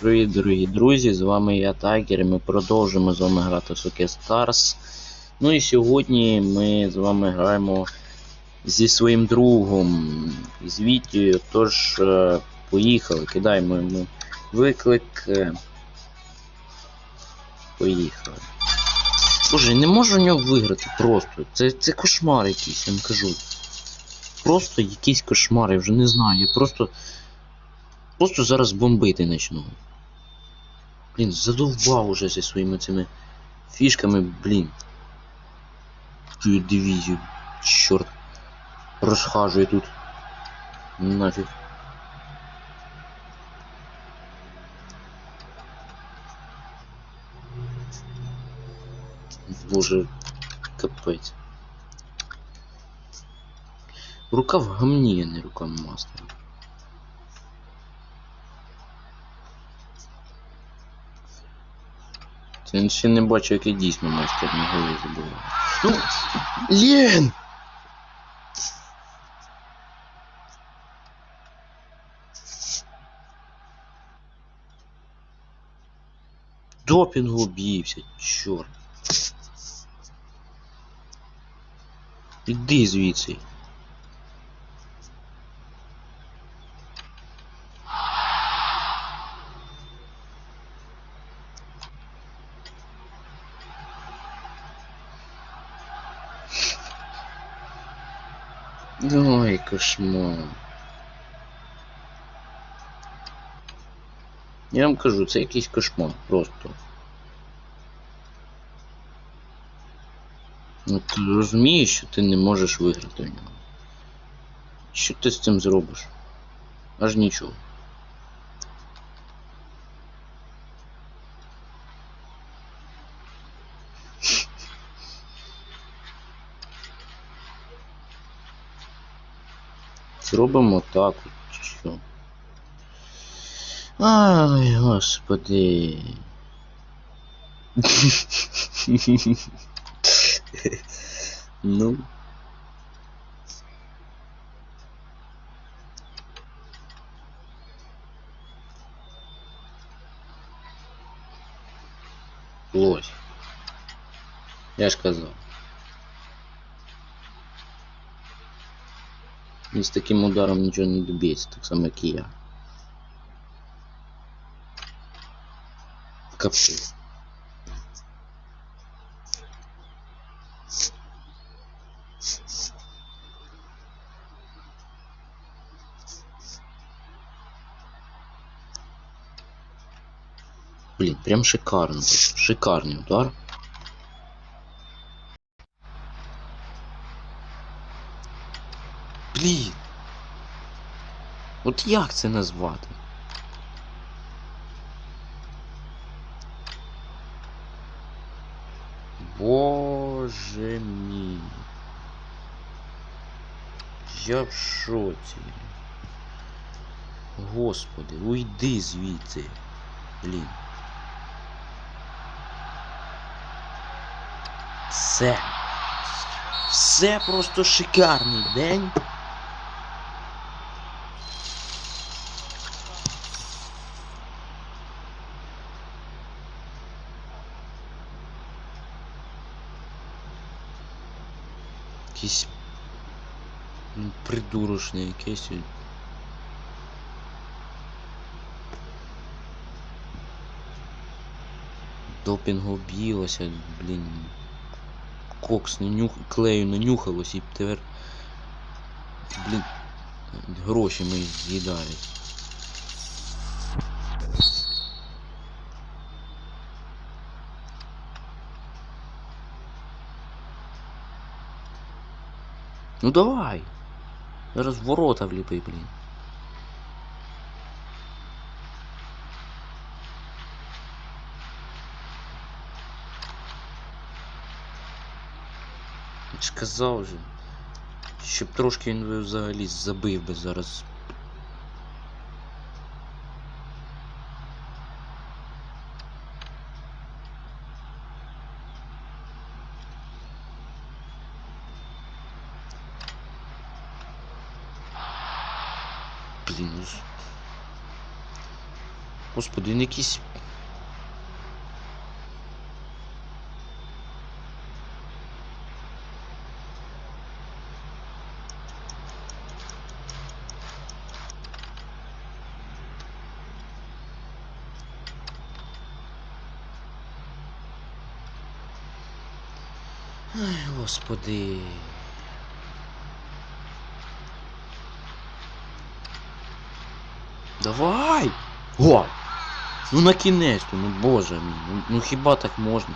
Привіт, дорогі друзі! З вами я Тайгер, і ми продовжуємо з вами грати в Socket Stars. Ну і сьогодні ми з вами граємо зі своїм другом, з Вітєю. Тож, е, поїхали, кидаємо йому виклик. е, Поїхали. Боже, не можу в нього виграти просто. Це, це кошмар якийсь, я вам кажу. Просто якийсь кошмар, я вже не знаю. Я просто. Просто зараз бомбити почну. Блін, задовбав уже зі своїми цими фішками, блін. Цю дивізію. Чорт. Розхажує тут. Нафіг. Боже, капець. Рука в гамні, а не рука мастера. Він ще не бачив, який дійсно майстер на голові забуває. Ну, Лен! Допінгу б'ївся, чорт. Іди звідси. Ой, кошмар. Я вам кажу, це якийсь кошмар просто. Ну ти розумієш, що ти не можеш виграти в нього. Що ти з цим зробиш? Аж нічого. Зробимо так от, що. Ай, господи. ну. Лось. Я ж казав. Він з таким ударом нічого не доб'ється, так само як і я. Капець. Блін, прям шикарно. Шикарний удар. Блін. От як це назвати? Боже мій. Я в шоці. Господи, уйди звідси. Блін. Все. Все просто шикарний день. Якийсь м, придурочний якийсь. Допінгу об'їлося, блін. Кокс не нюх... клею нанюхалось і тепер. Блін. Гроші мої з'їдають. Ну давай. Зараз в ворота вліпи, блін. Я ж казав же. Щоб трошки він взагалі забив би зараз. Блін, ну. Господи, він якийсь. Ай, господи. Давай! О! Ну на кінець, ну боже мій, ну, ну хіба так можна?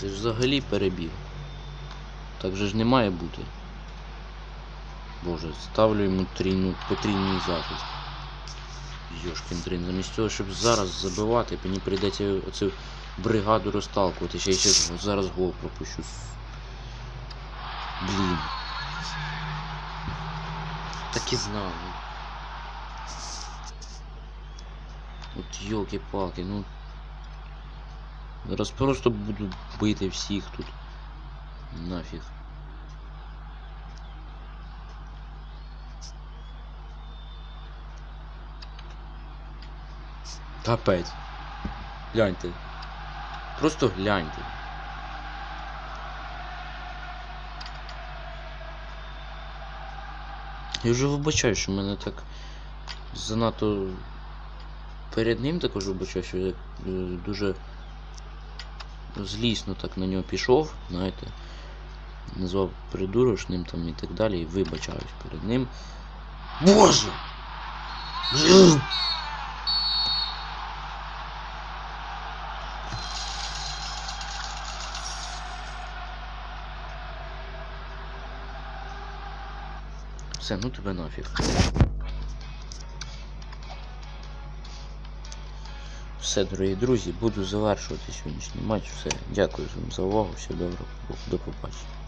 Ти ж взагалі перебіг. Так же ж не має бути. Боже, ставлю йому трійну, потрійний захист. Йошкін дрин, замість того, щоб зараз забивати, мені прийдеться оцю бригаду розталкувати. Ще я ще зараз гол пропущу. Блін. Так і знав. От йолки-палки, ну. Зараз просто буду бити всіх тут. Нафіг. Капець. Гляньте. Просто гляньте. Я вже вибачаю, що мене так занадто перед ним також вибачаю, що я е, дуже злісно так на нього пішов, знаєте. Назвав придурочним там і так далі, і вибачаюсь перед ним. Боже! Все, ну тебе нафіг. Все, дорогі друзі, буду завершувати сьогоднішній матч. Все, дякую вам за увагу, все добре, до побачення.